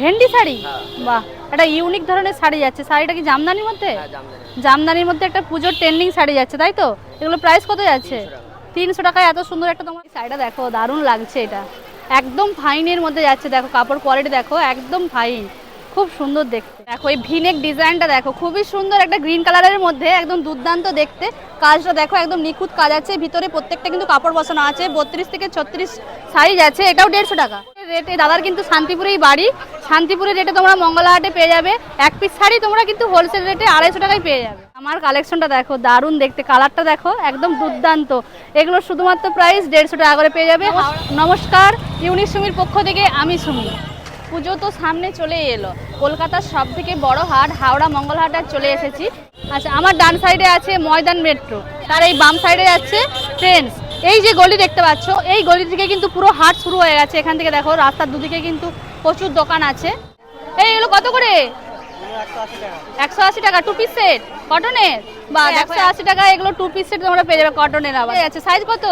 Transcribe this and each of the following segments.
ভেন্ডি শাড়ি? হ্যাঁ। বাহ একটা ইউনিক ধরনের শাড়ি যাচ্ছে। শাড়িটা কি জামদানির মধ্যে? হ্যাঁ জামদানির মধ্যে। একটা পুজোর ট্রেন্ডিং শাড়ি যাচ্ছে তাই তো? এগুলো প্রাইস কত যাচ্ছে? তিনশো টাকায় এত সুন্দর একটা তোমার শাড়িটা দেখো দারুণ লাগছে এটা। একদম ফাইনের মধ্যে যাচ্ছে। দেখো কাপড় কোয়ালিটি দেখো একদম ফাইন খুব সুন্দর দেখতে। দেখো এই ভিনেক ডিজাইনটা দেখো খুবই সুন্দর একটা গ্রিন কালারের মধ্যে একদম দুর্দান্ত দেখতে। কাজটা দেখো একদম নিখুঁত কাজ আছে ভিতরে প্রত্যেকটা কিন্তু কাপড় বসানো আছে বত্রিশ থেকে ছত্রিশ সাইজ আছে এটাও দেড়শো টাকা। রেটে দাদার কিন্তু শান্তিপুরেই বাড়ি শান্তিপুরের রেটে তোমরা মঙ্গলাহাটে পেয়ে যাবে। এক পিস শাড়ি তোমরা কিন্তু হোলসেল রেটে আড়াইশো টাকায় পেয়ে যাবে। আমার কালেকশনটা দেখো দারুণ দেখতে কালারটা দেখো একদম দুর্দান্ত। এগুলো শুধুমাত্র প্রাইস দেড়শো টাকা করে পেয়ে যাবে। নমস্কার ইউনিক সুমির পক্ষ থেকে আমি সুমি। পুজো তো সামনে চলে এলো। কলকাতার সব থেকে বড় হাট হাওড়া মঙ্গলহাট আর চলে এসেছি। আচ্ছা আমার ডান সাইডে আছে ময়দান মেট্রো। তার এই বাম সাইডে আছে ট্রেন্স এই যে গলি দেখতে পাচ্ছ এই গলি থেকে কিন্তু পুরো হাট শুরু হয়ে গেছে। এখান থেকে দেখো রাস্তার দুদিকে কিন্তু প্রচুর দোকান আছে। এই এগুলো কত করে? একশো আশি টাকা টু পিস সেট কটনের বা একশো আশি টাকা এগুলো টু পিস সেট তোমরা পেয়ে যাবে কটনের আবার। আছে। সাইজ কত?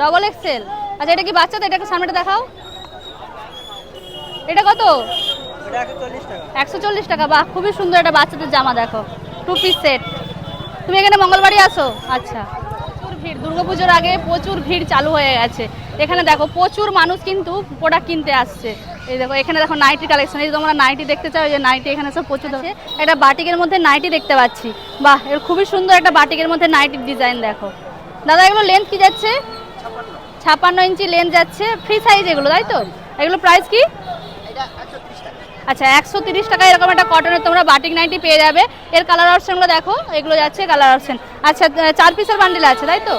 ডবল এক্সেল আচ্ছা এটা কি বাচ্চাদের এটা একটু সামনেটা দেখাও। এটা কত? একশো চল্লিশ টাকা। বাহ খুবই সুন্দর একটা বাচ্চাদের জামা দেখো টু পিস সেট তুমি এখানে মঙ্গলবারই আসো আচ্ছা। প্রচুর ভিড় দুর্গাপুজোর আগে প্রচুর ভিড় চালু হয়ে গেছে। এখানে দেখো প্রচুর মানুষ কিন্তু প্রোডাক্ট কিনতে আসছে। এই দেখো এখানে দেখো নাইটি কালেকশন এই তোমরা নাইটি দেখতে চাও যে নাইটি এখানে সব প্রচুর আছে। একটা বাটিকের মধ্যে নাইটি দেখতে পাচ্ছি। বাহ এর খুবই সুন্দর একটা বাটিকের মধ্যে নাইটির ডিজাইন দেখো। দাদা এগুলো লেন্থ কি যাচ্ছে? ছাপান্ন। ইঞ্চি লেন্থ যাচ্ছে। ফ্রি সাইজ এগুলো তাই তো? এগুলো প্রাইস কি? আচ্ছা একশো তিরিশ টাকা এরকম একটা কটনের তোমরা বাটিক নাইটি পেয়ে যাবে। এর কালার অপশনগুলো দেখো, এগুলো যাচ্ছে কালার অপশন আচ্ছা চার পিসের বান্ডিল আছে, তাই তো?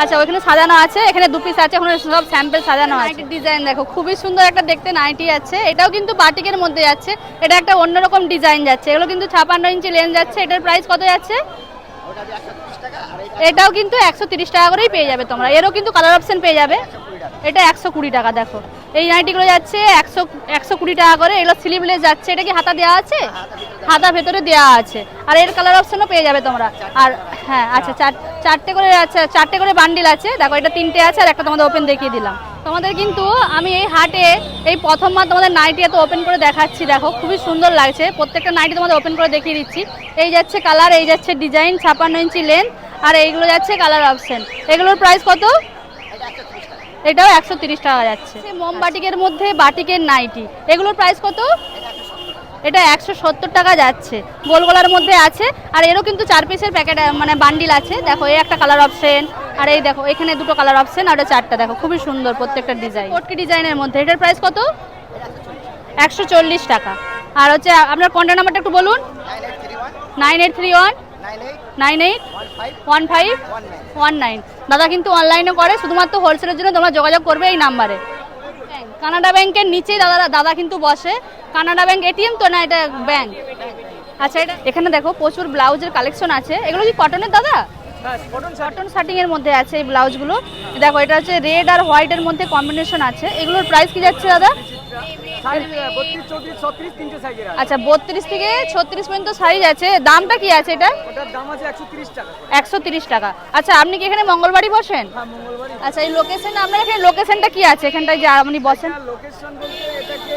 আচ্ছা ওইখানে সাজানো আছে, এখানে দু পিস আছে, ওখানে সব স্যাম্পেল সাজানো আছে। ডিজাইন দেখো, খুবই সুন্দর একটা দেখতে নাইটি আছে। এটাও কিন্তু বাটিকের মধ্যে যাচ্ছে, এটা একটা অন্যরকম ডিজাইন যাচ্ছে। এগুলো কিন্তু ছাপান্ন ইঞ্চি লেন যাচ্ছে, এটার প্রাইস কত যাচ্ছে? এটাও কিন্তু একশো টাকা করেই পেয়ে যাবে তোমরা। এরও কিন্তু কালার অপশন পেয়ে যাবে। এটা একশো কুড়ি টাকা, দেখো। এই নাইটিগুলো যাচ্ছে একশো একশো কুড়ি টাকা করে। এগুলো স্লিভলেস যাচ্ছে। এটা কি হাতা দেওয়া আছে? হাতা ভেতরে দেওয়া আছে। আর এর কালার অপশনও পেয়ে যাবে তোমরা। আর হ্যাঁ আচ্ছা চার চারটে করে আচ্ছা চারটে করে বান্ডিল আছে। দেখো এটা তিনটে আছে আর একটা তোমাদের ওপেন দেখিয়ে দিলাম। তোমাদের কিন্তু আমি এই হাটে এই প্রথমবার তোমাদের নাইটি এত ওপেন করে দেখাচ্ছি। দেখো খুবই সুন্দর লাগছে। প্রত্যেকটা নাইটি তোমাদের ওপেন করে দেখিয়ে দিচ্ছি। এই যাচ্ছে কালার এই যাচ্ছে ডিজাইন ছাপান্ন ইঞ্চি লেন্থ আর এইগুলো যাচ্ছে কালার অপশন এগুলোর প্রাইস কত? এটাও একশো তিরিশ টাকা যাচ্ছে। মোম বাটিকের মধ্যে বাটিকের নাইটি এগুলোর প্রাইস কত? এটা একশো সত্তর টাকা যাচ্ছে। গোলগোলার মধ্যে আছে আর এরও কিন্তু চার পিসের প্যাকেট মানে বান্ডিল আছে। দেখো এই একটা কালার অপশন আর এই দেখো এখানে দুটো কালার অপশন আর চারটা দেখো খুবই সুন্দর প্রত্যেকটা ডিজাইন কোটকি ডিজাইনের মধ্যে এটার প্রাইস কত? একশো চল্লিশ টাকা। আর হচ্ছে আপনার কন্ট্যাক্ট নাম্বারটা একটু বলুন। Nine eight three one. Nine eight one. Five. One nine. দাদা কিন্তু অনলাইনে করে শুধুমাত্র হোলসেলের জন্য তোমরা যোগাযোগ করবে এই নাম্বারে। কানাডা ব্যাংকের নিচেই দাদা দাদা কিন্তু বসে। কানাডা ব্যাংক এটিএম তো না এটা ব্যাংক আচ্ছা এটা এখানে দেখো প্রচুর ব্লাউজের কালেকশন আছে। এগুলো কি কটনের দাদা? কটন শার্টিং এর মধ্যে আছে এই ব্লাউজগুলো। দেখো এটা হচ্ছে রেড আর হোয়াইটের মধ্যে কম্বিনেশন আছে। এগুলোর প্রাইস কি যাচ্ছে দাদা? আচ্ছা বত্রিশ থেকে ছত্রিশ পর্যন্ত সাইজ আছে। দামটা কি আছে এটা দাম একশো তিরিশ টাকা আচ্ছা আপনি কি এখানে মঙ্গলবারই বসেন? হ্যাঁ আচ্ছা এই লোকেশন আপনার এখানে লোকেশনটা কি আছে? এখানটায় যে আপনি বসেন। লোকেশন বলতে এটাকে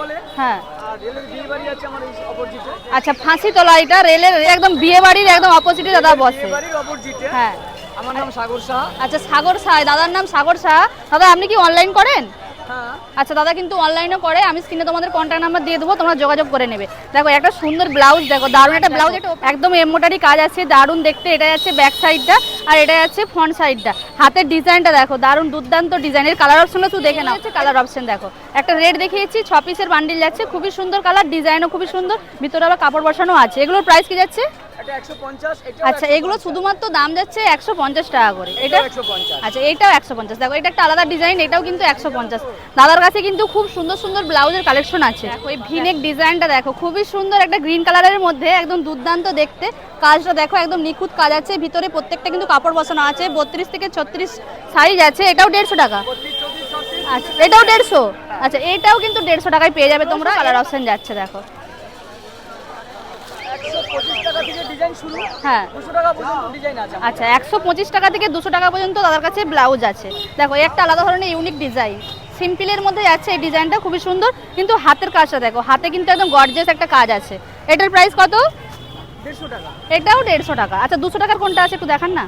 বলে। হ্যাঁ। আচ্ছা এটা। রেলের একদম বিয়ে বাড়ির একদম অপোজিটে দাদা বসে। হ্যাঁ। আমার নাম সাগর সাহা আচ্ছা সাগর দাদার নাম সাগর দাদা আপনি কি অনলাইন করেন? আচ্ছা দাদা কিন্তু অনলাইনও করে আমি স্ক্রিনে তোমাদের কন্ট্যাক্ট নাম্বার দিয়ে দেবো তোমরা যোগাযোগ করে নেবে। দেখো একটা সুন্দর ব্লাউজ দেখো দারুণ একটা ব্লাউজ এটা একদম এমোটারি কাজ আছে দারুণ দেখতে এটা আছে ব্যাক সাইডটা আর এটা আছে ফ্রন্ট সাইডটা হাতের ডিজাইনটা দেখো দারুণ দুর্দান্ত ডিজাইনের কালার অপশনও তুই দেখে নাও কালার অপশন দেখো। একটা রেড দেখিয়েছি ছ পিসের বান্ডিল যাচ্ছে খুবই সুন্দর কালার ডিজাইনও খুবই সুন্দর ভিতরে আবার কাপড় বসানো আছে। এগুলোর প্রাইস কি যাচ্ছে? আচ্ছা এগুলো শুধুমাত্র দাম যাচ্ছে একশো পঞ্চাশ টাকা করে। এটা আচ্ছা এটাও একশো পঞ্চাশ। দেখো এটা একটা আলাদা ডিজাইন এটাও কিন্তু একশো পঞ্চাশ। দাদার কাছে কিন্তু খুব সুন্দর সুন্দর ব্লাউজের কালেকশন আছে। দেখো এই ভিনেক ডিজাইনটা দেখো খুবই সুন্দর একটা গ্রিন কালারের মধ্যে একদম দুর্দান্ত দেখতে। কাজটা দেখো একদম নিখুঁত কাজ আছে ভিতরে প্রত্যেকটা কিন্তু কাপড় বসানো আছে বত্রিশ থেকে ছত্রিশ সাইজ আছে এটাও দেড়শো টাকা। আচ্ছা এটাও দেড়শো? আচ্ছা এটাও কিন্তু দেড়শো টাকায় পেয়ে যাবে তোমরা কালার অপশন যাচ্ছে দেখো একশো পঁচিশ টাকা থেকে ডিজাইন শুরু হ্যাঁ। আচ্ছা একশো পঁচিশ টাকা থেকে দুশো টাকা পর্যন্ত দাদার কাছে ব্লাউজ আছে। দেখো একটা আলাদা ধরনের ইউনিক ডিজাইন সিম্পলের মধ্যে আছে এই ডিজাইনটা খুবই সুন্দর। কিন্তু হাতের কাজটা দেখো হাতে কিন্তু একদম গর্জেস একটা কাজ আছে। এটার প্রাইস কত? এটাও দেড়শো টাকা। আচ্ছা দুশো টাকার কোনটা আছে একটু দেখান না।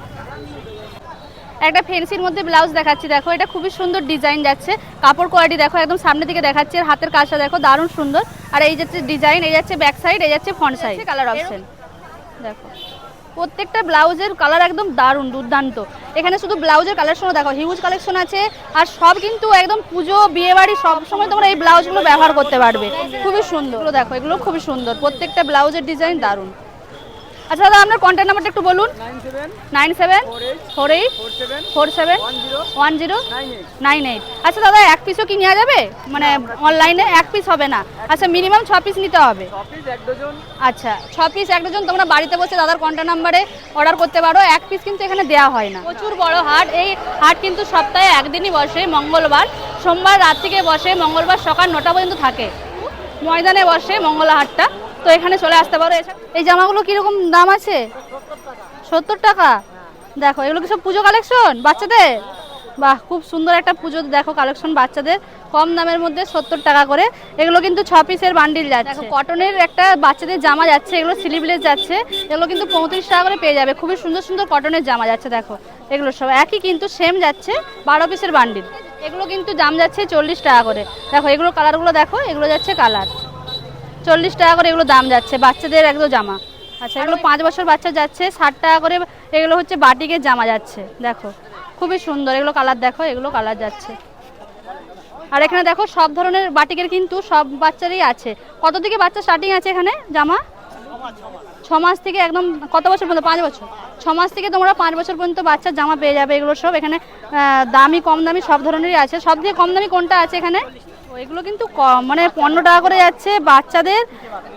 একটা ফেন্সির মধ্যে ব্লাউজ দেখাচ্ছি দেখো এটা খুবই সুন্দর ডিজাইন যাচ্ছে। কাপড় কোয়ালিটি দেখো একদম সামনে দিকে দেখাচ্ছে আর হাতের কাজটা দেখো দারুণ সুন্দর। আর এই যাচ্ছে ডিজাইন এই যাচ্ছে ব্যাক সাইড এই যাচ্ছে ফ্রন্ট সাইড কালার অপশন দেখো প্রত্যেকটা ব্লাউজের কালার একদম দারুণ দুর্দান্ত। এখানে শুধু ব্লাউজের কালেকশনও দেখো হিউজ কালেকশন আছে আর সব কিন্তু একদম পুজো বিয়ে বাড়ি সব সময় তোমরা এই ব্লাউজগুলো ব্যবহার করতে পারবে। খুবই সুন্দর। দেখো এগুলো খুবই সুন্দর প্রত্যেকটা ব্লাউজের ডিজাইন দারুণ। আচ্ছা দাদা আপনার কন্ট্যাক্ট নাম্বারটা একটু বলুন। Nine seven four eight four seven one zero nine eight nine আচ্ছা দাদা এক পিসও কি নেওয়া যাবে? মানে অনলাইনে এক পিস হবে না। আচ্ছা মিনিমাম ছ পিস নিতে হবে। আচ্ছা ছ পিস এক ডজন তোমরা বাড়িতে বসে দাদার কন্ট্যাক্ট নাম্বারে অর্ডার করতে পারো। এক পিস কিন্তু এখানে দেওয়া হয় না। প্রচুর বড় হাট। এই হাট কিন্তু সপ্তাহে একদিনই বসে মঙ্গলবার। সোমবার রাত থেকে বসে মঙ্গলবার সকাল নটা পর্যন্ত থাকে। ময়দানে বসে মঙ্গলা হাটটা। তো এখানে চলে আসতে পারো। এই জামাগুলো কীরকম দাম আছে? সত্তর টাকা? দেখো, এগুলো কি সব পুজো কালেকশন বাচ্চাদের? বাহ, খুব সুন্দর একটা পুজো, দেখো, কালেকশন বাচ্চাদের। কম দামের মধ্যে সত্তর টাকা করে। এগুলো কিন্তু ছ পিসের বান্ডিল যাচ্ছে। কটনের একটা বাচ্চাদের জামা যাচ্ছে, এগুলো স্লিভলেস যাচ্ছে। এগুলো কিন্তু পঁয়ত্রিশ টাকা করে পেয়ে যাবে। খুবই সুন্দর সুন্দর কটনের জামা যাচ্ছে, দেখো। এগুলো সব একই কিন্তু সেম যাচ্ছে, বারো পিসের বান্ডিল। এগুলো কিন্তু দাম যাচ্ছে চল্লিশ টাকা করে। দেখো এগুলো কালারগুলো দেখো, এগুলো যাচ্ছে কালার চল্লিশ টাকা করে এগুলো দাম যাচ্ছে, বাচ্চাদের একদম জামা। আচ্ছা এগুলো পাঁচ বছর বাচ্চা যাচ্ছে, ষাট টাকা করে এগুলো হচ্ছে বাটিকের জামা যাচ্ছে, দেখো। খুবই সুন্দর, এগুলো কালার দেখো, এগুলো কালার যাচ্ছে। আর এখানে দেখো, সব ধরনের বাটিকের কিন্তু সব বাচ্চারই আছে। কত থেকে বাচ্চা স্টার্টিং আছে এখানে জামা? ছ মাস থেকে একদম, কত বছর পর্যন্ত? পাঁচ বছর। ছ মাস থেকে তোমরা পাঁচ বছর পর্যন্ত বাচ্চার জামা পেয়ে যাবে এগুলো সব। এখানে দামি, কম দামি সব ধরনেরই আছে। সব থেকে কম দামি কোনটা আছে এখানে? এগুলো কিন্তু মানে পনেরো টাকা করে যাচ্ছে, বাচ্চাদের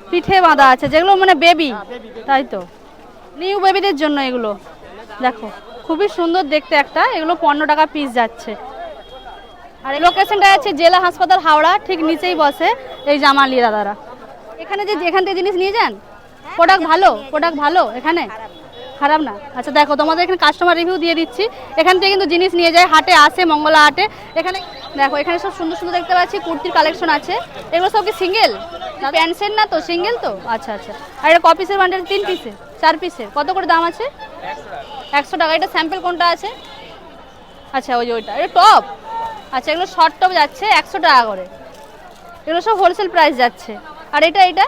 পিঠে বাঁধা আছে, যেগুলো মানে বেবি তাই তো? নিউ বেবিদের জন্য এগুলো। দেখো, খুবই সুন্দর দেখতে একটা, এগুলো পনেরো টাকা পিস যাচ্ছে। আর এই লোকেশনটা আছে জেলা হাসপাতাল হাওড়া, ঠিক নিচেই বসে এই জামালি দাদারা। এখানে যে এখান থেকে জিনিস নিয়ে যান? প্রোডাক্ট ভালো প্রোডাক্ট ভালো, এখানে? খারাপ না। আচ্ছা দেখো, তোমাদের এখানে কাস্টমার রিভিউ দিয়ে দিচ্ছি। এখান থেকে কিন্তু জিনিস নিয়ে যায়, হাটে আসে, মঙ্গলা হাটে। এখানে দেখো, এখানে সব সুন্দর সুন্দর দেখতে পাচ্ছি, কুর্তির কালেকশন আছে। এগুলো সব কি সিঙ্গেল সেট না তো? সিঙ্গেল তো? আচ্ছা আচ্ছা। আর এটা ক পিসের বান্ডেল তিন পিসের চার পিসের কত করে দাম আছে? একশো টাকা। এটা স্যাম্পেল কোনটা আছে? আচ্ছা ওই ওইটা। এটা টপ আচ্ছা এগুলো শর্ট টপ যাচ্ছে, একশো টাকা করে। এগুলো সব হোলসেল প্রাইস যাচ্ছে। আর এটা এটা?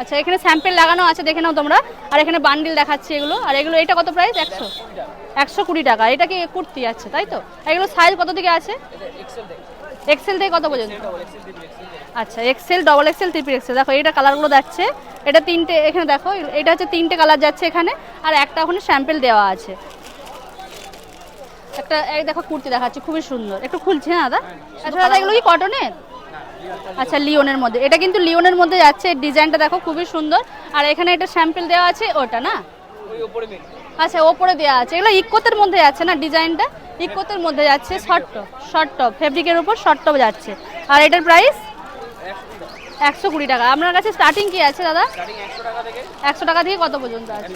আচ্ছা এখানে স্যাম্পেল লাগানো আছে দেখে নাও তোমরা। আর এখানে বান্ডিল দেখাচ্ছি এগুলো। আর এগুলো এটা কত প্রাইস একশো। একশো কুড়ি টাকা। এটা কি কুর্তি? আছে তাই তো? আর এগুলো সাইজ কত থেকে আছে? এক্সেল থেকে কত পর্যন্ত? আচ্ছা XL double XL triple XL দেখো এটা কালারগুলো যাচ্ছে। এটা তিনটে এখানে দেখো এটা হচ্ছে তিনটে কালার যাচ্ছে এখানে। আর একটা ওখানে স্যাম্পেল দেওয়া আছে। একটা এই দেখো কুর্তি দেখাচ্ছে খুবই সুন্দর। একটু খুলছে না দাদা? আচ্ছা দাদা এগুলো কি কটনের আচ্ছা লিওনের মধ্যে। এটা কিন্তু লিওনের মধ্যে যাচ্ছে ডিজাইনটা দেখো খুবই সুন্দর। আর এখানে এটা স্যাম্পল দেওয়া আছে ওটা না? আচ্ছা ওপরে দেওয়া আছে। এগুলো ইকোতের মধ্যে যাচ্ছে না ডিজাইনটা? ইকোতের মধ্যে যাচ্ছে শর্ট টপ শর্ট টপ। ফেব্রিকের উপর শর্ট টপ যাচ্ছে। আর এটার প্রাইস? একশো কুড়ি টাকা। আপনার কাছে স্টার্টিং কি আছে দাদা? একশো টাকা থেকে কত পর্যন্ত আছে?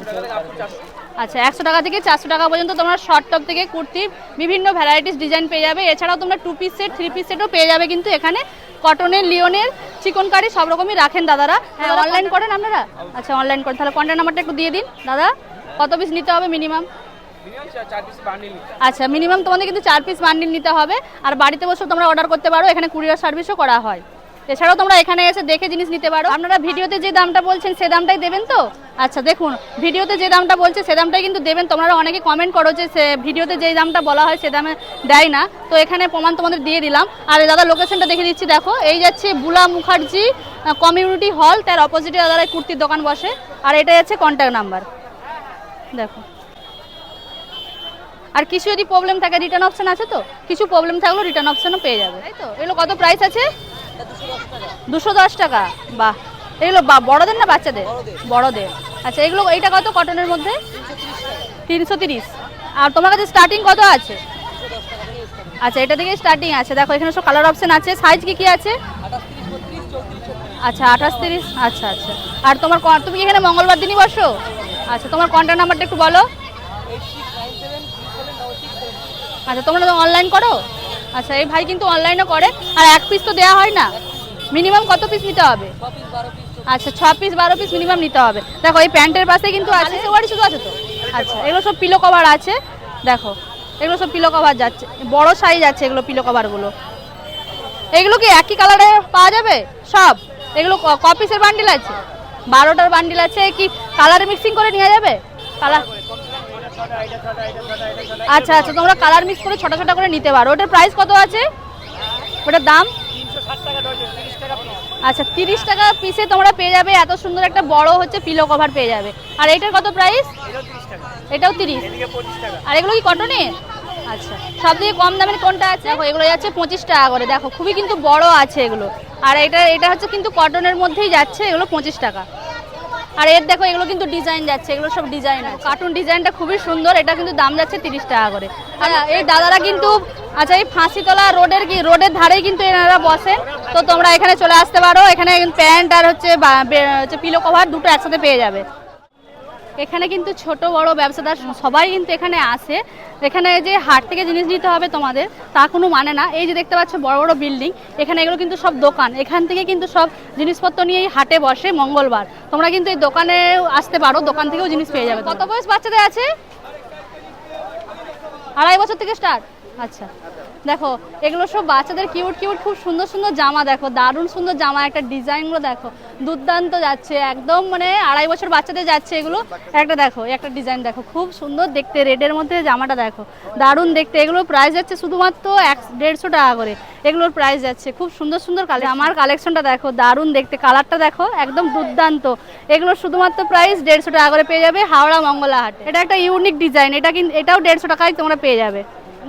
আচ্ছা একশো টাকা থেকে চারশো টাকা পর্যন্ত তোমরা শর্ট টপ থেকে কুর্তি বিভিন্ন ভ্যারাইটিস ডিজাইন পেয়ে যাবে। এছাড়াও তোমরা two piece set three piece সেটও পেয়ে যাবে কিন্তু এখানে। কটনের লিওনের চিকনকারি সব রকমই রাখেন দাদারা। হ্যাঁ অনলাইন করেন আপনারা? আচ্ছা অনলাইন করেন। তাহলে কন্ট্যাক্ট নাম্বারটা একটু দিয়ে দিন দাদা। কত পিস নিতে হবে মিনিমাম মিনিমাম চার পিস বান্ডিল আচ্ছা মিনিমাম তোমাদের কিন্তু চার পিস বান্ডিল নিতে হবে। আর বাড়িতে বসেও তোমরা অর্ডার করতে পারো। এখানে কুরিয়ার সার্ভিসও করা হয়। এছাড়াও তোমরা এখানে এসে দেখে জিনিস নিতে পারো। আপনারা ভিডিওতে যে দামটা বলছেন সে দামটাই দেবেন তো? আচ্ছা দেখুন, ভিডিওতে যে দামটা বলছে সে দামটাই কিন্তু দেবেন। তোমরা অনেকে কমেন্ট করো যে সে ভিডিওতে যে দামটা বলা হয় সে দামে দেয় না। তো এখানে প্রমাণ তোমাদের দিয়ে দিলাম। আর দাদা লোকেশনটা দেখে দিচ্ছি। দেখো, এই যাচ্ছে বুলা মুখার্জি কমিউনিটি হল তার অপোজিটে দাদারা কুর্তির দোকান বসে। আর এটা যাচ্ছে কন্ট্যাক্ট নাম্বার দেখো। আর কিছু যদি প্রবলেম থাকে রিটার্ন অপশন আছে তো? কিছু প্রবলেম থাকলেও রিটার্ন অপশনও পেয়ে যাবে। তাই তো? এগুলো কত প্রাইস আছে? দুশো দশ টাকা। বাহ। এগুলো বা বড়দের না বাচ্চাদের? বড়দের। আচ্ছা এগুলো এইটা কত কটনের মধ্যে? তিনশো তিরিশ। আর তোমার কাছে স্টার্টিং কত আছে? আচ্ছা এটা থেকে স্টার্টিং আছে। দেখো এখানে সব কালার অপশন আছে। সাইজ কি কি আছে? আচ্ছা আঠাশ তিরিশ। আচ্ছা আচ্ছা। আর তোমার তুমি এখানে মঙ্গলবার দিনই বসো? আচ্ছা তোমার কন্ট্যাক্ট নাম্বারটা একটু বলো। আচ্ছা তোমরা অনলাইন করো? আচ্ছা এই ভাই কিন্তু অনলাইনও করে আর এক পিস তো দেওয়া হয় না? মিনিমাম কত পিস নিতে হবে? আচ্ছা ছ পিস বারো পিস মিনিমাম নিতে হবে। দেখো এই প্যান্টের পাশে কিন্তু আছে ওয়ারি শুধু আছে তো? আচ্ছা এগুলো সব পিলো কভার আছে। দেখো এগুলো সব পিলো কভার যাচ্ছে। বড় সাইজ আছে এগুলো পিলো কভারগুলো এগুলো কি একই কালারে পাওয়া যাবে? সব? এগুলো ক পিসের বান্ডিল আছে? বারোটার বান্ডিল আছে কি কালার মিক্সিং করে নেওয়া যাবে? কালার আচ্ছা আচ্ছা তোমরা কালার মিক্স করে ছোট ছোট করে নিতে পারো। ওটার প্রাইস কত আছে? ওটার দাম? আচ্ছা তিরিশ টাকা পিসে তোমরা পেয়ে যাবে, এত সুন্দর একটা বড় হচ্ছে পিলো কভার পেয়ে যাবে। আর এটার কত প্রাইস এটাও তিরিশ। আর এগুলো কি কটনের আচ্ছা সব থেকে কম দামের কোনটা আছে? দেখো, এগুলো যাচ্ছে পঁচিশ টাকা করে। দেখো, খুবই কিন্তু বড় আছে এগুলো। আর এটা এটা হচ্ছে কিন্তু কটনের মধ্যেই যাচ্ছে, এগুলো পঁচিশ টাকা। আর এর দেখো এগুলো কিন্তু ডিজাইন যাচ্ছে এগুলো সব ডিজাইন আছে। কার্টুন ডিজাইনটা খুবই সুন্দর এটা কিন্তু দাম যাচ্ছে তিরিশ টাকা করে। আর এই দাদারা কিন্তু আচ্ছা এই ফাঁসিতলা রোডের কি রোডের ধারেই কিন্তু এনারা বসেন। তো তোমরা এখানে চলে আসতে পারো এখানে প্যান্ট আর হচ্ছে হচ্ছে পিলো কভার দুটো একসাথে পেয়ে যাবে। এখানে কিন্তু ছোট বড় ব্যবসাদার সবাই কিন্তু এখানে আসে এখানে যে হাট থেকে জিনিস নিতে হবে তোমাদের তা কোনো মানে না। এই যে দেখতে পাচ্ছ বড় বড় বিল্ডিং। এখানে এগুলো কিন্তু সব দোকান। এখান থেকে কিন্তু সব জিনিসপত্র নিয়ে এই হাটে বসে মঙ্গলবার। তোমরা কিন্তু এই দোকানে আসতে পারো দোকান থেকেও জিনিস পেয়ে যাবে কত বয়স বাচ্চাদের আছে? আড়াই বছর থেকে স্টার্ট আচ্ছা। দেখো, এগুলো সব বাচ্চাদের কিউট কিউট খুব সুন্দর সুন্দর জামা দেখো, দারুণ সুন্দর জামা, একটা ডিজাইনগুলো দেখো। দুর্দান্ত যাচ্ছে, একদম মানে আড়াই বছর বাচ্চাদের যাচ্ছে এগুলো। একটা দেখো, একটা ডিজাইন দেখো, খুব সুন্দর দেখতে রেডের মধ্যে জামাটা দেখো, দারুণ দেখতে। এগুলোর প্রাইস যাচ্ছে শুধুমাত্র এক, দেড়শো টাকা করে। এগুলোর প্রাইস যাচ্ছে, খুব সুন্দর সুন্দর কালার আমার কালেকশনটা দেখো, দারুণ দেখতে কালারটা দেখো, একদম দুর্দান্ত। এগুলো শুধুমাত্র প্রাইস দেড়শো টাকা করে পেয়ে যাবে হাওড়া মঙ্গলা হাট এটা একটা ইউনিক ডিজাইন এটা কিন্তু এটাও দেড়শো টাকায় তোমরা পেয়ে যাবে।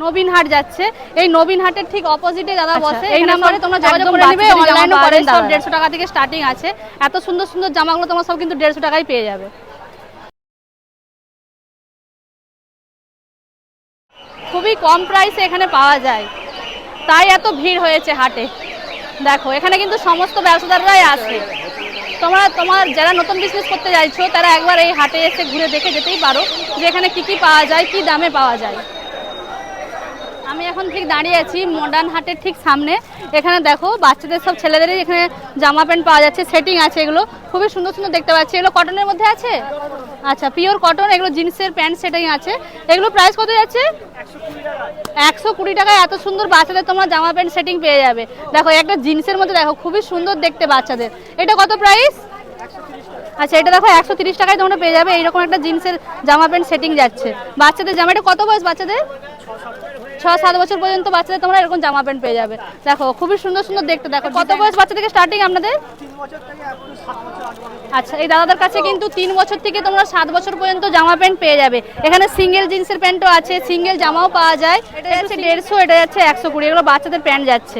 নবীন হাট যাচ্ছে। এই নবীন হাটের ঠিক অপোজিটে দাদা বসে। এই নাম্বারে তোমরা যোগাযোগ করে নেবে অনলাইনে করেন সব দেড়শো টাকা থেকে স্টার্টিং আছে। এত সুন্দর সুন্দর জামাগুলো তোমরা সব কিন্তু দেড়শো টাকায় পেয়ে যাবে। খুবই কম প্রাইসে এখানে পাওয়া যায়। তাই এত ভিড় হয়েছে হাটে। দেখো এখানে কিন্তু সমস্ত ব্যবসাদাররাই আসে। তোমরা তোমার যারা নতুন বিজনেস করতে চাইছো তারা একবার এই হাটে এসে ঘুরে দেখে যেতেই পারো যে এখানে কি কি পাওয়া যায় কি দামে পাওয়া যায়। আমি এখন ঠিক দাঁড়িয়ে আছি মডার্ন হাটের ঠিক সামনে। এখানে দেখো, বাচ্চাদের সব ছেলেদেরই এখানে জামা প্যান্ট পাওয়া যাচ্ছে সেটিং আছে এগুলো। খুবই সুন্দর সুন্দর দেখতে পাচ্ছি। এগুলো কটনের মধ্যে আছে? আচ্ছা পিওর কটন এগুলো জিন্সের প্যান্ট সেটিং আছে। এগুলো প্রাইস কত যাচ্ছে? একশো কুড়ি টাকায় এত সুন্দর বাচ্চাদের তোমার জামা প্যান্ট সেটিং পেয়ে যাবে। দেখো, একটা জিন্সের মধ্যে দেখো, খুবই সুন্দর দেখতে বাচ্চাদের। এটা কত প্রাইস আচ্ছা এটা দেখো, একশো তিরিশ টাকায় তোমরা পেয়ে যাবে। এইরকম একটা জিন্সের জামা প্যান্ট সেটিং যাচ্ছে। বাচ্চাদের জামাটা কত বয়স বাচ্চাদের? ছ সাত বছর পর্যন্ত বাচ্চাদের তোমরা এরকম জামা প্যান্ট পেয়ে যাবে। দেখো খুবই সুন্দর সুন্দর দেখতে দেখো। কত বয়স বাচ্চা থেকে স্টার্টিং আপনাদের? আচ্ছা এই দাদাদের কাছে কিন্তু তিন বছর থেকে তোমরা সাত বছর পর্যন্ত জামা প্যান্ট পেয়ে যাবে। এখানে সিঙ্গেল জিন্সের প্যান্টও আছে সিঙ্গেল জামাও পাওয়া যায়। এটা যাচ্ছে দেড়শো এটা যাচ্ছে একশো কুড়ি এগুলো বাচ্চাদের প্যান্ট যাচ্ছে।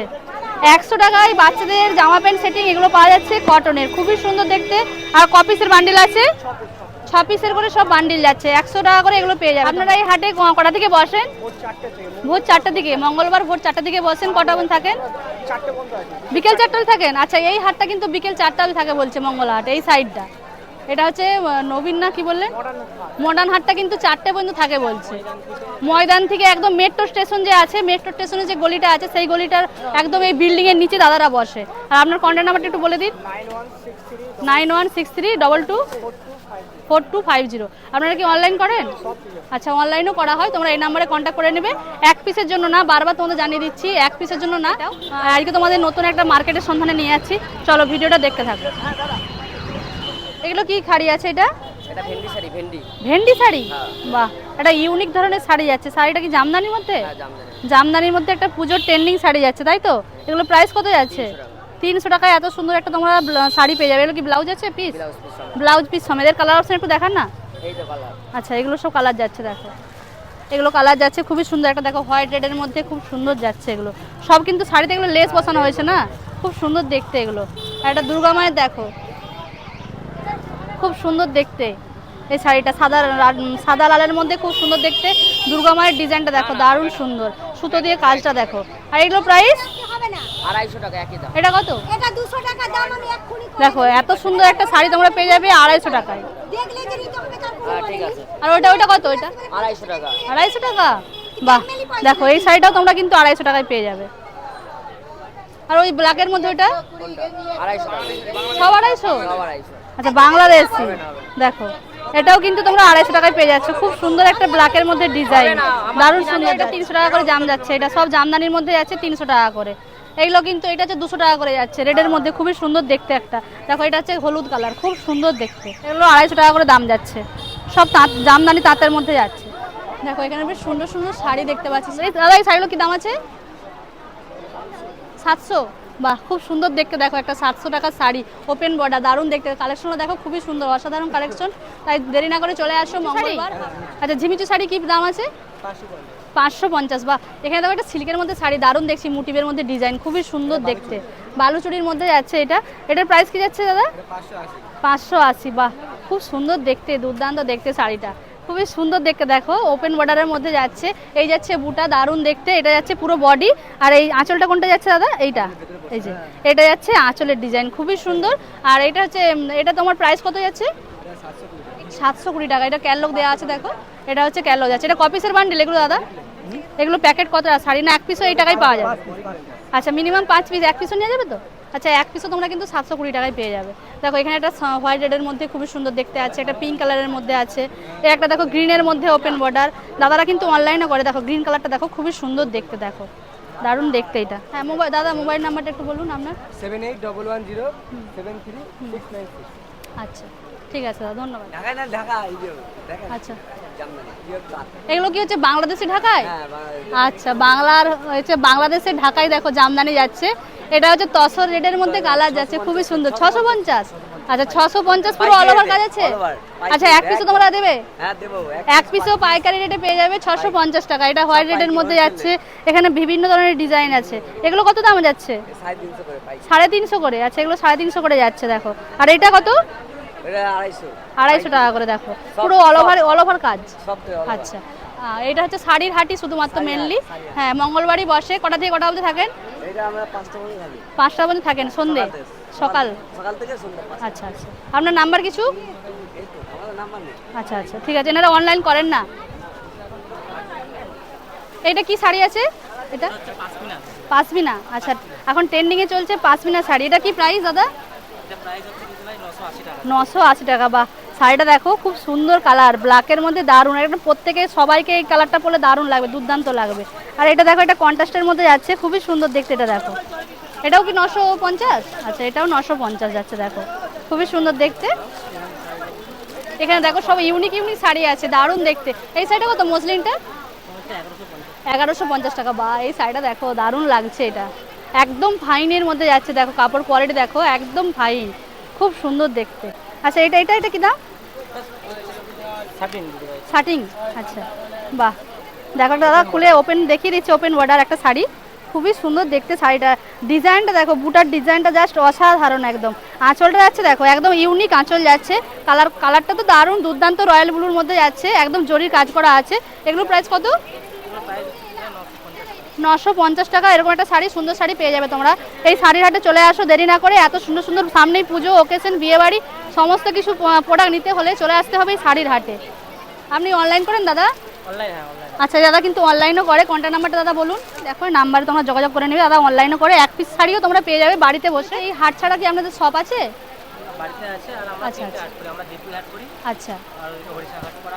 একশো টাকায় বাচ্চাদের জামা প্যান্ট সেটিং এগুলো পাওয়া যাচ্ছে কটনের খুবই সুন্দর দেখতে। আর কপিসের বান্ডিল আছে? ছ পিসের করে সব বান্ডিল যাচ্ছে। একশো টাকা করে এগুলো পেয়ে যাবে। আপনারা এই হাটে কটা থেকে বসেন? চারটে থেকে ভোর চারটা দিকে। মঙ্গলবার ভোর চারটা দিকে বসেন। কটা পর্যন্ত থাকেন? বিকেল চারটায় থাকেন? আচ্ছা এই হাটটা কিন্তু বিকেল চারটায় থাকে বলছে মঙ্গলা হাট এই সাইডটা এটা হচ্ছে নবীন না কি বললেন? মডার্ন হাটটা কিন্তু চারটে পর্যন্ত থাকে বলছে। ময়দান থেকে একদম মেট্রো স্টেশন যে আছে মেট্রো স্টেশনে যে গলিটা আছে সেই গলিটার একদম এই বিল্ডিং এর নিচে দাদারা বসে। আর আপনার কন্ট্যাক্ট নাম্বারটা একটু বলে দিন। Nine one six three double two four two five zero. আপনারা কি অনলাইন করেন? আচ্ছা অনলাইনও করা হয়। তোমরা এই নাম্বারে কন্ট্যাক্ট করে নেবে। এক পিসের জন্য না বারবার তোমাদের জানিয়ে দিচ্ছি এক পিসের জন্য না। আজকে তোমাদের নতুন একটা মার্কেটের সন্ধানে নিয়ে যাচ্ছি। চলো ভিডিওটা দেখতে থাকো। এগুলো কি শাড়ি আছে এটা? ভেন্ডি শাড়ি ভেন্ডি। ভেন্ডি শাড়ি? হ্যাঁ। বাহ এটা ইউনিক ধরনের শাড়ি যাচ্ছে। শাড়িটা কি জামদানির মধ্যে? হ্যাঁ জামদানির মধ্যে। একটা পুজোর ট্রেন্ডিং শাড়ি যাচ্ছে তাই তো? এগুলো প্রাইস কত যাচ্ছে? তিনশো টাকায় এত সুন্দর একটা তোমরা শাড়ি পেয়ে যাবে। এগুলো কি ব্লাউজ আছে পিস ব্লাউজ পিস সমেদের কালার অপশন একটু দেখান না? আচ্ছা এগুলো সব কালার যাচ্ছে দেখো। এগুলো কালার যাচ্ছে খুবই সুন্দর একটা দেখো হোয়াইট রেডের মধ্যে খুব সুন্দর যাচ্ছে এগুলো। সব কিন্তু শাড়িতে এগুলো লেস বসানো হয়েছে না? খুব সুন্দর দেখতে এগুলো। আর একটা দুর্গা মায়ের দেখো। খুব সুন্দর দেখতে এই শাড়িটা। সাদা সাদা লালের মধ্যে খুব সুন্দর দেখতে। দুর্গা মায়ের ডিজাইনটা দেখো দারুণ সুন্দর। সুতো দিয়ে কাজটা দেখো। আর এগুলো প্রাইস আড়াইশো টাকা একই দাম। এটা কত? এটা দুশো টাকা দাম আমি এক্ষুনি দেখো এত সুন্দর একটা শাড়ি তোমরা পেয়ে যাবে আড়াইশো টাকায়। দেখলে যে নিতে হবে হ্যাঁ মানে ঠিক আছে। আর ওটা ওটা কত ওইটা? আড়াইশো টাকা। আড়াইশো টাকা? বাহ। দেখো এই শাড়িটাও তোমরা কিন্তু আড়াইশো টাকায় পেয়ে যাবে। আর ওই ব্ল্যাকের মধ্যে ওটা সব আড়াইশো? আড়াইশো। আচ্ছা বাংলাদেশি। দেখো এটাও কিন্তু তোমরা আড়াইশো টাকায় পেয়ে যাচ্ছ। খুব সুন্দর একটা ব্ল্যাকের মধ্যে ডিজাইন দারুণ সুন্দর। এটা তিনশো টাকা করে জাম যাচ্ছে। এটা সব জামদানির মধ্যে যাচ্ছে তিনশো টাকা করে। এইগুলো কিন্তু এটা হচ্ছে দুশো টাকা করে যাচ্ছে। রেডের মধ্যে খুবই সুন্দর দেখতে একটা। দেখো এটা হচ্ছে হলুদ কালার খুব সুন্দর দেখতে। এগুলো আড়াইশো টাকা করে দাম যাচ্ছে। সব তাঁত জামদানি তাঁতের মধ্যে যাচ্ছে। দেখো এখানে বেশ সুন্দর সুন্দর শাড়ি দেখতে পাচ্ছি। এই দাদা এই শাড়িগুলো কি দাম আছে? সাতশো? বাহ খুব সুন্দর দেখতে। দেখো একটা সাতশো টাকার শাড়ি। ওপেন বর্ডার দারুণ দেখতে। কালেকশনও দেখো খুবই সুন্দর অসাধারণ কালেকশন তাই দেরি না করে চলে আসো মঙ্গলবার। আচ্ছা ঝিমিচু শাড়ি কি দাম আছে? পাঁচশো পঞ্চাশ বা এখানে দেখো একটা সিল্কের মধ্যে শাড়ি দারুণ দেখছি মুটিবের মধ্যে ডিজাইন খুবই সুন্দর দেখতে। বালুচুরির মধ্যে যাচ্ছে এটা। এটার প্রাইস কি যাচ্ছে দাদা? পাঁচশো আশি। পাঁচশো আশি বাহ খুব সুন্দর দেখতে দুর্দান্ত দেখতে শাড়িটা। খুবই সুন্দর দেখতে দেখো ওপেন বর্ডারের মধ্যে যাচ্ছে। এই যাচ্ছে বুটা দারুণ দেখতে এটা যাচ্ছে পুরো বডি আর এই আঁচলটা কোনটা যাচ্ছে দাদা? এইটা এই যে এটা যাচ্ছে আঁচলের ডিজাইন খুবই সুন্দর। আর এটা হচ্ছে এটা তোমার প্রাইস কত যাচ্ছে? সাতশো কুড়ি টাকা। এটা ক্যালক দেওয়া আছে দেখো। এটা হচ্ছে ক্যালক যাচ্ছে এটা কপিসের বান্ডেল এগুলো দাদা? এগুলো প্যাকেট কত? শাড়ি না এক পিসও এই টাকায় পাওয়া যাবে? আচ্ছা মিনিমাম পাঁচ পিস এক পিসও নিয়ে যাবে তো? আচ্ছা এক পিসও তোমরা কিন্তু সাতশো কুড়ি টাকায় পেয়ে যাবে। দেখো এখানে একটা হোয়াইট রেডের মধ্যে খুবই সুন্দর দেখতে আছে একটা পিঙ্ক কালারের মধ্যে আছে। এই একটা দেখো গ্রিনের মধ্যে ওপেন বর্ডার দাদারা কিন্তু অনলাইনে করে দেখো গ্রিন কালারটা দেখো খুবই সুন্দর দেখতে দেখো। দারুণ দেখতে এটা। হ্যাঁ মোবাইল দাদা মোবাইল নাম্বারটা একটু বলুন আপনার। Seven eight double one zero seven three six nine আচ্ছা। ঠিক আছে দাদা ধন্যবাদ। ঢাকায় না ঢাকা এই যে আচ্ছা। এগুলো কি হচ্ছে বাংলাদেশি ঢাকায়? হ্যাঁ আচ্ছা বাংলার হচ্ছে বাংলাদেশের ঢাকায় দেখো জামদানি যাচ্ছে। এটা হচ্ছে তসর রেডের মধ্যে কালার যাচ্ছে খুবই সুন্দর। ছশো পঞ্চাশ। আচ্ছা ছশো পঞ্চাশ পুরো অল ওভার কাজ আছে? আচ্ছা এক পিসও তোমরা দেবে? হ্যাঁ এক পিসও পাইকারি। রেটে পেয়ে যাবে ছশো পঞ্চাশ টাকা। এটা হোয়াইট রেডের মধ্যে যাচ্ছে। এখানে বিভিন্ন ধরনের ডিজাইন আছে। এগুলো কত দাম যাচ্ছে? সাড়ে তিনশো করে। আচ্ছা এগুলো সাড়ে তিনশো করে যাচ্ছে দেখো। আর এটা কত? আড়াইশো। আড়াইশো টাকা করে দেখো। পুরো অল ওভার অল ওভার কাজ। আচ্ছা। এটা হচ্ছে শাড়ির হাটি শুধুমাত্র মেনলি হ্যাঁ মঙ্গলবারই বসে। কটা থেকে কটা অবধি থাকেন? পাঁচটা অবধি থাকেন সন্ধে সকাল সকাল? থেকে আচ্ছা আচ্ছা। আপনার নাম্বার কিছু? এই তো আমাদের নাম্বার নেই। আচ্ছা আচ্ছা। ঠিক আছে এনারা অনলাইন করেন না। এটা কি শাড়ি আছে? এটা? পাসমিনা আচ্ছা এখন ট্রেন্ডিংয়ে চলছে পাসমিনা শাড়ি। এটা কি প্রাইস দাদা? নশো আশি টাকা। বা শাড়িটা দেখো, খুব সুন্দর কালার ব্ল্যাকের মধ্যে দারুণ। একদম প্রত্যেকে, সবাইকে এই কালারটা পরলে দারুণ লাগবে, দুর্দান্ত লাগবে। আর এটা দেখো, এটা কন্ট্রাস্টের মধ্যে যাচ্ছে, খুবই সুন্দর দেখতে এটা দেখো। এটাও কি নশো পঞ্চাশ? আচ্ছা এটাও নশো পঞ্চাশ যাচ্ছে, দেখো। খুবই সুন্দর দেখতে। এখানে দেখো, সব ইউনিক ইউনিক শাড়ি আছে, দারুণ দেখতে। এই শাড়িটা কত, মসলিনটা? এগারোশো পঞ্চাশ টাকা বা এই শাড়িটা দেখো, দারুণ লাগছে এটা। একদম ফাইনের মধ্যে যাচ্ছে, দেখো, কাপড় কোয়ালিটি দেখো, একদম ফাইন খুব সুন্দর দেখতে। আচ্ছা এটা এটা এটা কি দাম? শার্টিং আচ্ছা বাহ। দেখো দাদা খুলে ওপেন দেখিয়ে দিচ্ছি ওপেন বর্ডার একটা শাড়ি। খুবই সুন্দর দেখতে শাড়িটা। ডিজাইনটা দেখো, বুটার ডিজাইনটা জাস্ট অসাধারণ একদম। আঁচলটা যাচ্ছে দেখো, একদম ইউনিক আঁচল যাচ্ছে। কালার কালারটা তো দারুণ, দুর্দান্ত রয়্যাল ব্লুর মধ্যে যাচ্ছে। একদম জরির কাজ করা আছে। এগুলো প্রাইস কত? নশো পঞ্চাশ টাকা এরকম একটা শাড়ি সুন্দর শাড়ি পেয়ে যাবে তোমরা। এই শাড়ির হাটে চলে আসো দেরি না করে এত সুন্দর সুন্দর সামনেই পুজো ওকেশন বিয়ে বাড়ি সমস্ত কিছু প্রোডাক্ট নিতে হলে চলে আসতে হবে এই শাড়ির হাটে। আপনি অনলাইন করেন দাদা? আচ্ছা দাদা কিন্তু অনলাইনও করে। কন্ট্যাক্ট নাম্বারটা দাদা বলুন। দেখো নাম্বারে তোমরা যোগাযোগ করে নেবে। দাদা অনলাইনও করে। এক পিস শাড়িও তোমরা পেয়ে যাবে বাড়িতে বসে। এই হাট ছাড়া কি আপনাদের শপ আছে? আচ্ছা, আচ্ছা। আচ্ছা।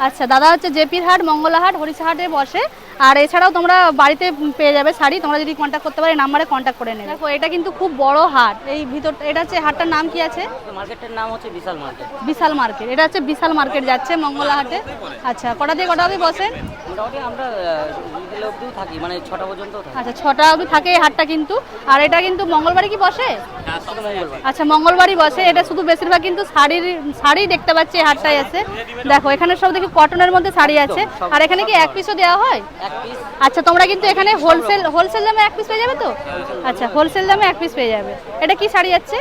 আচ্ছা দাদা হচ্ছে জেপির হাট মঙ্গলা হাট হরিষা হাটে বসে। আর এছাড়াও তোমরা বাড়িতে পেয়ে যাবে শাড়ি তোমরা যদি কন্ট্যাক্ট করতে পারো এই নাম্বারে কন্ট্যাক্ট করে নেবে। দেখো এটা কিন্তু খুব বড় হাট। এই ভিতর এটা হচ্ছে হাটটার নাম কি আছে? মার্কেটের নাম হচ্ছে বিশাল মার্কেট। বিশাল মার্কেট। এটা হচ্ছে বিশাল মার্কেট যাচ্ছে মঙ্গলা হাটে। আচ্ছা কটা দিয়ে কটা অবধি বসেন মোটামুটি আমরা বিকেলে অবধিও থাকি মানে ছটা পর্যন্ত থাকি। আচ্ছা ছটা অবধি থাকে এই হাটটা কিন্তু। আর এটা কিন্তু মঙ্গলবারই কি বসে? আচ্ছা মঙ্গলবারই বসে। এটা শুধু বেশিরভাগ কিন্তু শাড়ির শাড়ি দেখতে পাচ্ছি এই হাটটায় আছে দেখো এখানে সব দেখি কটনের মধ্যে শাড়ি আছে। আর এখানে কি এক পিসও দেওয়া হয়? আচ্ছা তোমরা কিন্তু এখানে হোলসেল হোলসেল দামে এক পিস পেয়ে যাবে তো? আচ্ছা হোলসেল দামে এক পিস পেয়ে যাবে। এটা কি শাড়ি যাচ্ছে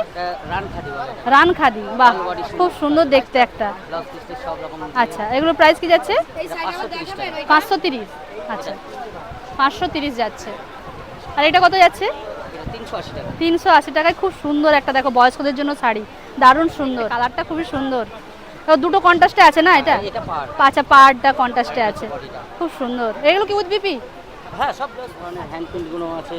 রান খাদি বলে। রান খাদি বাহ খুব সুন্দর দেখতে একটা। আচ্ছা এগুলো প্রাইস কি যাচ্ছে? পাঁচশো তিরিশ আচ্ছা পাঁচশো তিরিশ যাচ্ছে। আর এটা কত যাচ্ছে? তিনশো আশি টাকায় খুব সুন্দর একটা দেখো বয়স্কদের জন্য শাড়ি। দারুণ সুন্দর। কালারটা খুবই সুন্দর। দুটো কন্ট্রাস্টে আছে না এটা? এটা পার আচ্ছা পাড়টা কন্ট্রাস্টে আছে। খুব সুন্দর। এগুলো কি উইথ বিপি? হ্যাঁ সব মানে হ্যান্ড প্রিন্টগুলো আছে।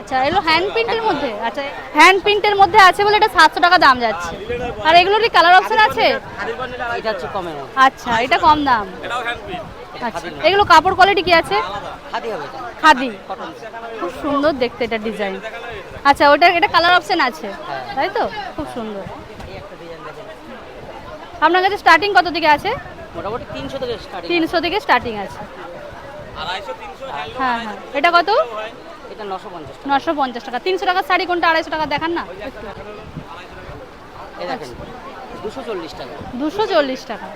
আচ্ছা এগুলো হ্যান্ড প্রিন্টের মধ্যে? আচ্ছা হ্যান্ড প্রিন্টের মধ্যে আছে বলে এটা সাতশো টাকা দাম যাচ্ছে। আর এগুলোর কি কালার অপশন আছে? এটা হচ্ছে কমের আচ্ছা এটা কম দাম। আচ্ছা এগুলো কাপড় কোয়ালিটি কি আছে? খাদি খুব সুন্দর দেখতে এটা ডিজাইন আচ্ছা ওটা এটা কালার অপশন আছে। হ্যাঁ। তাই তো? খুব সুন্দর এই একটা ডিজাইন দেখেন আপনার কাছে স্টার্টিং কত থেকে আছে? মোটামুটি তিনশো থেকে স্টার্টিং তিনশো থেকে স্টার্টিং আছে। হ্যাঁ হ্যাঁ। এটা কত? এটা নশো পঞ্চাশ টাকা। নশো পঞ্চাশ টাকা। তিনশো টাকার শাড়ি কোনটা আড়াইশো টাকা দেখান না। দুশো চল্লিশ টাকা। দুশো চল্লিশ টাকা।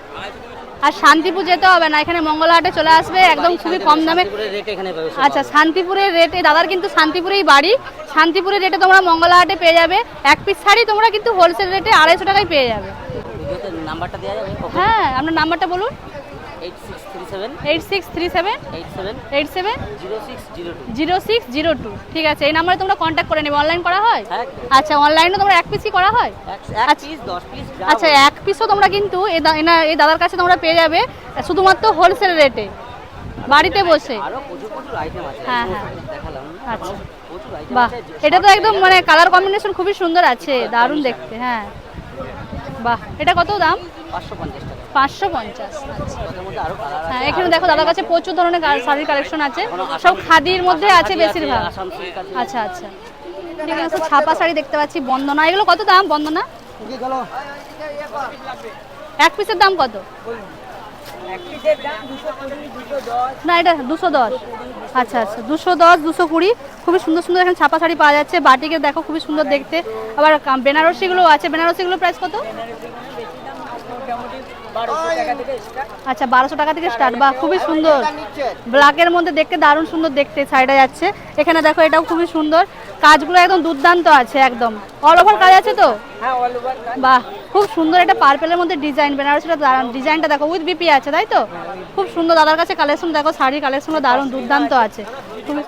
আর শান্তিপুর যেতে হবে না এখানে মঙ্গলহাটে চলে আসবে একদম খুবই কম দামে। আচ্ছা শান্তিপুরের রেটে দাদার কিন্তু শান্তিপুরেই বাড়ি। শান্তিপুরের রেটে তোমরা মঙ্গলহাটে পেয়ে যাবে। এক পিস শাড়ি তোমরা কিন্তু হোলসেল রেটে আড়াইশো টাকায় পেয়ে যাবে। নাম্বারটা দেওয়া যাবে হ্যাঁ আপনার নাম্বারটা বলুন। ঠিক আছে এই নাম্বারে তোমরা কন্ট্যাক্ট করে নেবে। অনলাইন করা হয়? হ্যাঁ। আচ্ছা অনলাইনে তোমরা এক পিসই করা হয়? আচ্ছা। আচ্ছা এক পিসও তোমরা কিন্তু এই দাদার কাছে তোমরা পেয়ে যাবে শুধুমাত্র হোলসেল রেটে বাড়িতে বসে। হ্যাঁ, হ্যাঁ। আচ্ছা। বাহ এটা তো একদম মানে কালার কম্বিনেশন খুবই সুন্দর আছে দারুণ দেখতে হ্যাঁ। বাহ এটা কত দাম? পাঁচশো পঞ্চাশ আছে হ্যাঁ এখানে দেখো দাদার কাছে প্রচুর ধরনের শাড়ির কালেকশন আছে। সব খাদির মধ্যে আছে বেশিরভাগ। আচ্ছা আচ্ছা। এখানে আছে ছাপা শাড়ি দেখতে পাচ্ছি বন্দনা। এগুলো কত দাম বন্দনা? এক পিসের দাম কত? না, এটা দুশো দশ। আচ্ছা আচ্ছা। দুশো দশ, দুশো কুড়ি। খুবই সুন্দর সুন্দর এখানে ছাপা শাড়ি পাওয়া যাচ্ছে। বাটিকে দেখো, খুবই সুন্দর দেখতে। আবার বেনারসিগুলো আছে। বেনারসিগুলো প্রাইস কত? আচ্ছা বারোশো টাকা থেকে স্টার্ট বা খুবই সুন্দর। ব্ল্যাকের মধ্যে দেখতে দারুণ সুন্দর দেখতে শাড়িটা যাচ্ছে। এখানে দেখো এটাও খুবই সুন্দর। কাজগুলো একদম দুর্দান্ত আছে একদম। অল ওভার কাজ আছে তো? বাহ খুব সুন্দর এটা পার্পেলের মধ্যে ডিজাইন বেনারসিটা দারুণ। ডিজাইনটা দেখো উইথ বিপি আছে তাই তো? খুব সুন্দর দাদার কাছে কালেকশন দেখো শাড়ির কালেকশনগুলো দারুণ দুর্দান্ত আছে। খুবই